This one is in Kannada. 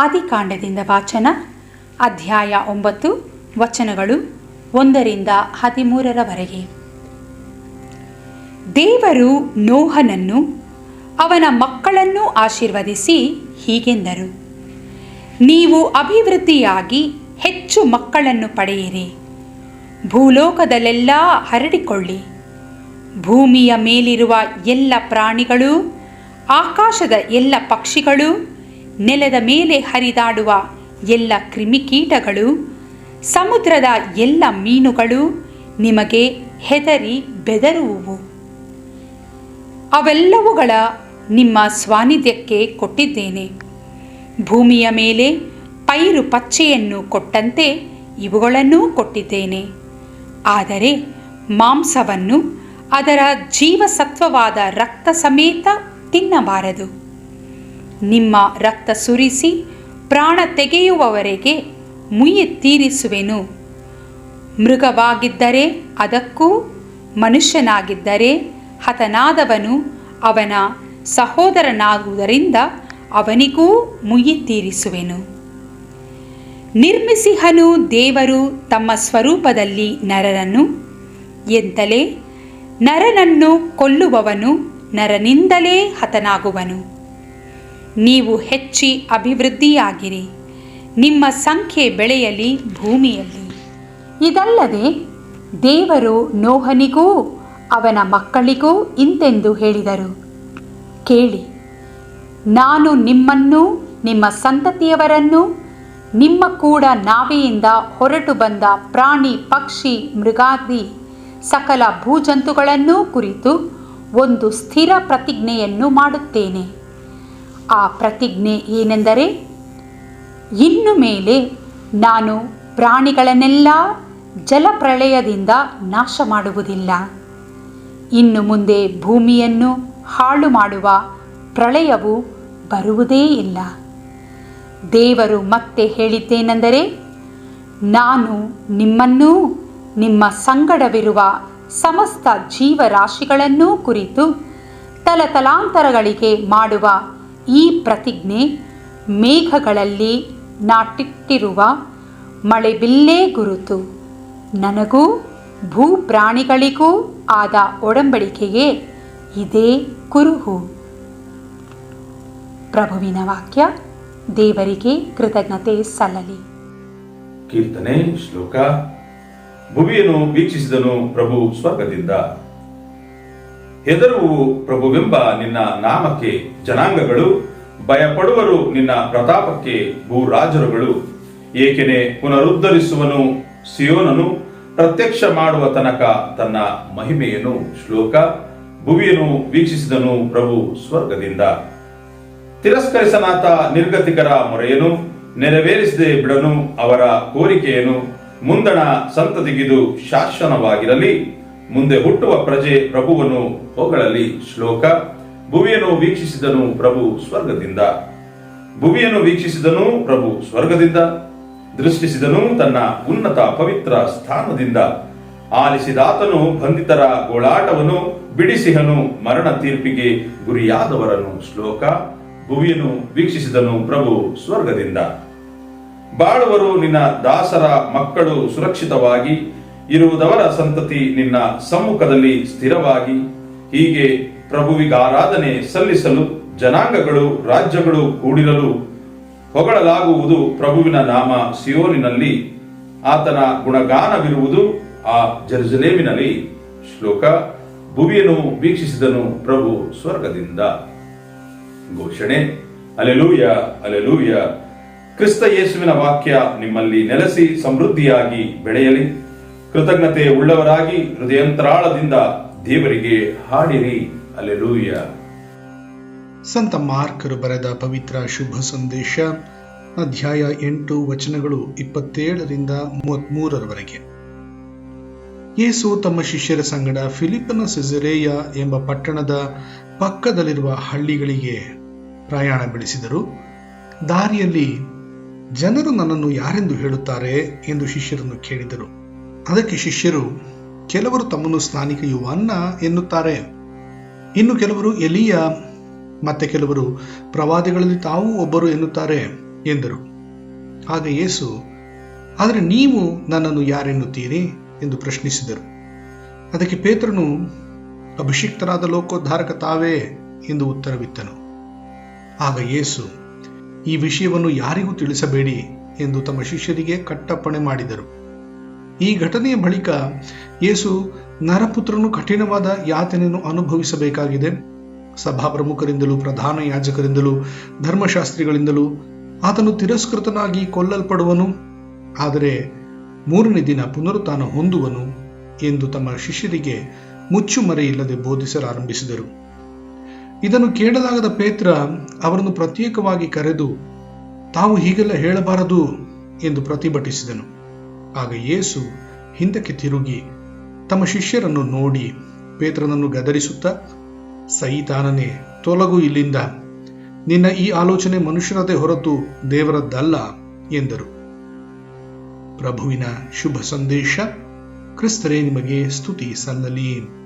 ಆದಿಕಾಂಡದಿಂದ ವಾಚನ, ಅಧ್ಯಾಯ ಒಂಬತ್ತು, ವಚನಗಳು ಒಂದರಿಂದ ಹದಿಮೂರರವರೆಗೆ. ದೇವರು ನೋಹನನ್ನು ಅವನ ಮಕ್ಕಳನ್ನು ಆಶೀರ್ವದಿಸಿ ಹೀಗೆಂದರು, ನೀವು ಅಭಿವೃದ್ಧಿಯಾಗಿ ಹೆಚ್ಚು ಮಕ್ಕಳನ್ನು ಪಡೆಯಿರಿ, ಭೂಲೋಕದಲ್ಲೆಲ್ಲ ಹರಡಿಕೊಳ್ಳಿ, ಭೂಮಿಯ ಮೇಲಿರುವ ಎಲ್ಲ ಪ್ರಾಣಿಗಳು ಆಕಾಶದ ಎಲ್ಲ ಪಕ್ಷಿಗಳು ನೆಲದ ಮೇಲೆ ಹರಿದಾಡುವ ಎಲ್ಲ ಕ್ರಿಮಿಕೀಟಗಳು, ಸಮುದ್ರದ ಎಲ್ಲ ಮೀನುಗಳು ನಿಮಗೆ ಹೆದರಿ ಬೆದರುವುವು. ಅವೆಲ್ಲವುಗಳ ನಿಮ್ಮ ಸ್ವಾನಿಧ್ಯಕ್ಕೆ ಕೊಟ್ಟಿದ್ದೇನೆ. ಭೂಮಿಯ ಮೇಲೆ ಪೈರು ಪಚ್ಚೆಯನ್ನು ಕೊಟ್ಟಂತೆ ಇವುಗಳನ್ನೂ ಕೊಟ್ಟಿದ್ದೇನೆ. ಆದರೆ ಮಾಂಸವನ್ನು ಅದರ ಜೀವಸತ್ವವಾದ ರಕ್ತ ಸಮೇತ ತಿನ್ನಬಾರದು. ನಿಮ್ಮ ರಕ್ತ ಸುರಿಸಿ ಪ್ರಾಣ ತೆಗೆಯುವವರೆಗೆ ಮುಯ್ಯಿ ತೀರಿಸುವೆನು. ಮೃಗವಾಗಿದ್ದರೆ ಅದಕ್ಕೂ ಮನುಷ್ಯನಾಗಿದ್ದರೆ ಹತನಾದವನು ಅವನ ಸಹೋದರನಾಗುವುದರಿಂದ ಅವನಿಗೂ ಮುಯ್ಯಿ ತೀರಿಸುವೆನು. ನಿರ್ಮಿಸಿಹನು ದೇವರು ತಮ್ಮ ಸ್ವರೂಪದಲ್ಲಿ ನರನನ್ನು, ಎಂತಲೇ ನರನನ್ನು ಕೊಲ್ಲುವವನು ನರನಿಂದಲೇ ಹತನಾಗುವನು. ನೀವು ಹೆಚ್ಚಿ ಅಭಿವೃದ್ಧಿಯಾಗಿರಿ. ನಿಮ್ಮ ಸಂಖ್ಯೆ ಬೆಳೆಯಲಿ ಭೂಮಿಯಲ್ಲಿ. ಇದಲ್ಲದೆ ದೇವರು ನೋಹನಿಗೂ ಅವನ ಮಕ್ಕಳಿಗೂ ಇಂತೆಂದು ಹೇಳಿದರು. ಕೇಳಿ, ನಾನು ನಿಮ್ಮನ್ನು, ನಿಮ್ಮ ಸಂತತಿಯವರನ್ನು, ನಿಮ್ಮ ಕೂಡ ನಾವೆಯಿಂದ ಹೊರಟು ಬಂದ ಪ್ರಾಣಿ, ಪಕ್ಷಿ, ಮೃಗಾದಿ, ಸಕಲ ಭೂಜಂತುಗಳನ್ನೂ ಕುರಿತು ಒಂದು ಸ್ಥಿರ ಪ್ರತಿಜ್ಞೆಯನ್ನು ಮಾಡುತ್ತೇನೆ. ಆ ಪ್ರತಿಜ್ಞೆ ಏನೆಂದರೆ, ಇನ್ನು ಮೇಲೆ ನಾನು ಪ್ರಾಣಿಗಳನ್ನೆಲ್ಲ ಜಲಪ್ರಳಯದಿಂದ ನಾಶ ಮಾಡುವುದಿಲ್ಲ. ಇನ್ನು ಮುಂದೆ ಭೂಮಿಯನ್ನು ಹಾಳು ಮಾಡುವ ಪ್ರಳಯವು ಬರುವುದೇ ಇಲ್ಲ. ದೇವರು ಮತ್ತೆ ಹೇಳಿದ್ದೇನೆಂದರೆ, ನಾನು ನಿಮ್ಮನ್ನೂ ನಿಮ್ಮ ಸಂಗಡವಿರುವ ಸಮಸ್ತ ಜೀವರಾಶಿಗಳನ್ನೂ ಕುರಿತು ತಲತಲಾಂತರಗಳಿಗೆ ಮಾಡುವ ಈ ಪ್ರತಿಜ್ಞೆ ಮೇಘಗಳಲ್ಲಿ ನಾಟಿಟ್ಟಿರುವ ಮಳೆಬಿಲ್ಲೇ ಗುರುತು. ನನಗೂ ಭೂಪ್ರಾಣಿಗಳಿಗೂ ಆದ ಒಡಂಬಡಿಕೆಗೆ ಇದೇ ಕುರುಹು. ಪ್ರಭುವಿನ ವಾಕ್ಯ, ದೇವರಿಗೆ ಕೃತಜ್ಞತೆ ಸಲ್ಲಲಿ. ಕೀರ್ತನೆ ಶ್ಲೋಕ. ಭುವಿಯನ್ನು ವೀಕ್ಷಿಸಿದನು ಪ್ರಭು ಸ್ವರ್ಗದಿಂದ ಹೆದರುವು ಪ್ರಭುವೆಂಬ ನಿನ್ನ ನಾಮಕ್ಕೆ ಜನಾಂಗಗಳು, ಭಯಪಡುವರು ನಿನ್ನ ಪ್ರತಾಪಕ್ಕೆ ಭೂರಾಜರುಗಳು. ಏಕೆನೆ ಪುನರುದ್ಧರಿಸುವನು ಸಿಯೋನನು, ಪ್ರತ್ಯಕ್ಷ ಮಾಡುವ ತನಕ ತನ್ನ ಮಹಿಮೆಯನ್ನು ಶ್ಲೋಕ, ಭುವಿಯನ್ನು ವೀಕ್ಷಿಸಿದನು ಪ್ರಭು ಸ್ವರ್ಗದಿಂದ. ತಿರಸ್ಕರಿಸನಾತ ನಿರ್ಗತಿಕರ ಮೊರೆಯನು, ನೆರವೇರಿಸದೆ ಬಿಡನು ಅವರ ಕೋರಿಕೆಯನ್ನು, ಮುಂದಣ ಸಂತತಿಗಿದು ಶಾಸನವಾಗಿರಲಿ ಮುಂದೆ ಹುಟ್ಟುವ ಪ್ರಜೆ ಪ್ರಭುವನ್ನು ಹೊಗಳಲ್ಲಿ ಶ್ಲೋಕ, ಭುವಿಯನ್ನು ವೀಕ್ಷಿಸಿದನು ಪ್ರಭು ಸ್ವರ್ಗದಿಂದ. ಭುವಿಯನ್ನು ವೀಕ್ಷಿಸಿದನು ಪ್ರಭು ಸ್ವರ್ಗದಿಂದ. ದೃಷ್ಟಿಸಿದನು ತನ್ನ ಉನ್ನತ ಪವಿತ್ರ ಸ್ಥಾನದಿಂದ. ಆಲಿಸಿದಾತನು ಬಂಧಿತರ ಗೋಳಾಟವನ್ನು ಬಿಡಿಸಿಹನು ಮರಣ ತೀರ್ಪಿಗೆ ಗುರಿಯಾದವರನ್ನು. ಶ್ಲೋಕ, ಭುವಿಯನ್ನು ವೀಕ್ಷಿಸಿದನು ಪ್ರಭು ಸ್ವರ್ಗದಿಂದ. ಬಾಳುವರು ನಿನ್ನ ದಾಸರ ಮಕ್ಕಳು ಸುರಕ್ಷಿತವಾಗಿ ಇರುವುದವರ ಸಂತತಿ ನಿನ್ನ ಸಮ್ಮುಖದಲ್ಲಿ ಸ್ಥಿರವಾಗಿ. ಹೀಗೆ ಪ್ರಭುವಿಗಾರಾಧನೆ ಸಲ್ಲಿಸಲು ಜನಾಂಗಗಳು, ರಾಜ್ಯಗಳು ಕೂಡಿರಲು ಹೊಗಳಲಾಗುವುದು ಪ್ರಭುವಿನ ನಾಮ ಸಿಯೋನಿನಲ್ಲಿ. ಆತನ ಗುಣಗಾನವಿರುವುದು ಆ ಜರ್ಜಲೇಮಿನಲ್ಲಿ ಶ್ಲೋಕ, ಭುವಿಯನ್ನು ವೀಕ್ಷಿಸಿದನು ಪ್ರಭು ಸ್ವರ್ಗದಿಂದ. ಘೋಷಣೆ, ಅಲೆಲೂಯ ಅಲೆಲೂಯ. ಕ್ರಿಸ್ತ ಯೇಸುವಿನ ವಾಕ್ಯ ನಿಮ್ಮಲ್ಲಿ ನೆಲೆಸಿ ಸಮೃದ್ಧಿಯಾಗಿ ಬೆಳೆಯಲಿ. ಕೃತಜ್ಞತೆ ಉಳ್ಳವರಾಗಿ ಹೃದಯಂತರಾಳದಿಂದ ದೇವರಿಗೆ ಹಾಡಿರಿ. ಅಲೆಲೂಯ ಸಂತ ಮಾರ್ಕರು ಬರೆದ ಪವಿತ್ರ ಶುಭ ಸಂದೇಶ, ಅಧ್ಯಾಯ ಎಂಟು, ವಚನಗಳು ಇಪ್ಪತ್ತೇಳರಿಂದ ಮೂವತ್ಮೂರರವರೆಗೆ. ಯೇಸು ತಮ್ಮ ಶಿಷ್ಯರ ಸಂಗಡ ಫಿಲಿಪನ ಸಿಜರೇಯ ಎಂಬ ಪಟ್ಟಣದ ಪಕ್ಕದಲ್ಲಿರುವ ಹಳ್ಳಿಗಳಿಗೆ ಪ್ರಯಾಣ ಬೆಳೆಸಿದರು. ದಾರಿಯಲ್ಲಿ ಜನರು ನನ್ನನ್ನು ಯಾರೆಂದು ಹೇಳುತ್ತಾರೆ ಎಂದು ಶಿಷ್ಯರನ್ನು ಕೇಳಿದರು. ಅದಕ್ಕೆ ಶಿಷ್ಯರು, ಕೆಲವರು ತಮ್ಮನ್ನು ಸ್ನಾನಿಕ ಯುವನ್ನ ಎನ್ನುತ್ತಾರೆ. ಇನ್ನು ಕೆಲವರು ಎಲಿಯ, ಮತ್ತೆ ಕೆಲವರು ಪ್ರವಾದಿಗಳಲ್ಲಿ ತಾವೂ ಒಬ್ಬರು ಎನ್ನುತ್ತಾರೆ ಎಂದರು. ಆಗ ಯೇಸು, ಆದರೆ ನೀವು ನನ್ನನ್ನು ಯಾರೆನ್ನುತ್ತೀರಿ ಎಂದು ಪ್ರಶ್ನಿಸಿದರು. ಅದಕ್ಕೆ ಪೇತ್ರನು ಅಭಿಷಿಕ್ತರಾದ ಲೋಕೋದ್ಧಾರಕ ತಾವೇ ಎಂದು ಉತ್ತರವಿತ್ತನು. ಆಗ ಯೇಸು, ಈ ವಿಷಯವನ್ನು ಯಾರಿಗೂ ತಿಳಿಸಬೇಡಿ ಎಂದು ತಮ್ಮ ಶಿಷ್ಯರಿಗೆ ಕಟ್ಟಪ್ಪಣೆ ಮಾಡಿದರು. ಈ ಘಟನೆಯ ಬಳಿಕ ಯೇಸು ನರಪುತ್ರನು ಕಠಿಣವಾದ ಯಾತನೆಯನ್ನು ಅನುಭವಿಸಬೇಕಾಗಿದೆ. ಸಭಾ ಪ್ರಮುಖರಿಂದಲೂ ಪ್ರಧಾನ ಯಾಜಕರಿಂದಲೂ, ಧರ್ಮಶಾಸ್ತ್ರಿಗಳಿಂದಲೂ ಆತನು ತಿರಸ್ಕೃತನಾಗಿ ಕೊಲ್ಲಲ್ಪಡುವನು. ಆದರೆ ಮೂರನೇ ದಿನ ಪುನರುತ್ಥಾನ ಹೊಂದುವನು ಎಂದು ತಮ್ಮ ಶಿಷ್ಯರಿಗೆ ಮುಚ್ಚುಮರೆಯಿಲ್ಲದೆ ಬೋಧಿಸಲಾರಂಭಿಸಿದರು. ಇದನ್ನು ಕೇಳಲಾಗದ ಪೇತ್ರ ಅವರನ್ನು ಪ್ರತ್ಯೇಕವಾಗಿ ಕರೆದು, ತಾವು ಹೀಗೆಲ್ಲ ಹೇಳಬಾರದು ಎಂದು ಪ್ರತಿಭಟಿಸಿದನು. ಆಗ ಯೇಸು ಹಿಂದಕ್ಕೆ ತಿರುಗಿ ತಮ್ಮ ಶಿಷ್ಯರನ್ನು ನೋಡಿ ಪೇತ್ರನನ್ನು ಗದರಿಸುತ್ತಾ, ಸೈತಾನನೇ, ತೊಲಗು ಇಲ್ಲಿಂದ. ನಿನ್ನ ಈ ಆಲೋಚನೆ ಮನುಷ್ಯರದೆ ಹೊರತು ದೇವರದ್ದಲ್ಲ, ಎಂದರು. ಪ್ರಭುವಿನ ಶುಭ ಸಂದೇಶ ಕ್ರಿಸ್ತರೇ ನಿಮಗೆ ಸ್ತುತಿ ಸಲ್ಲಲಿ.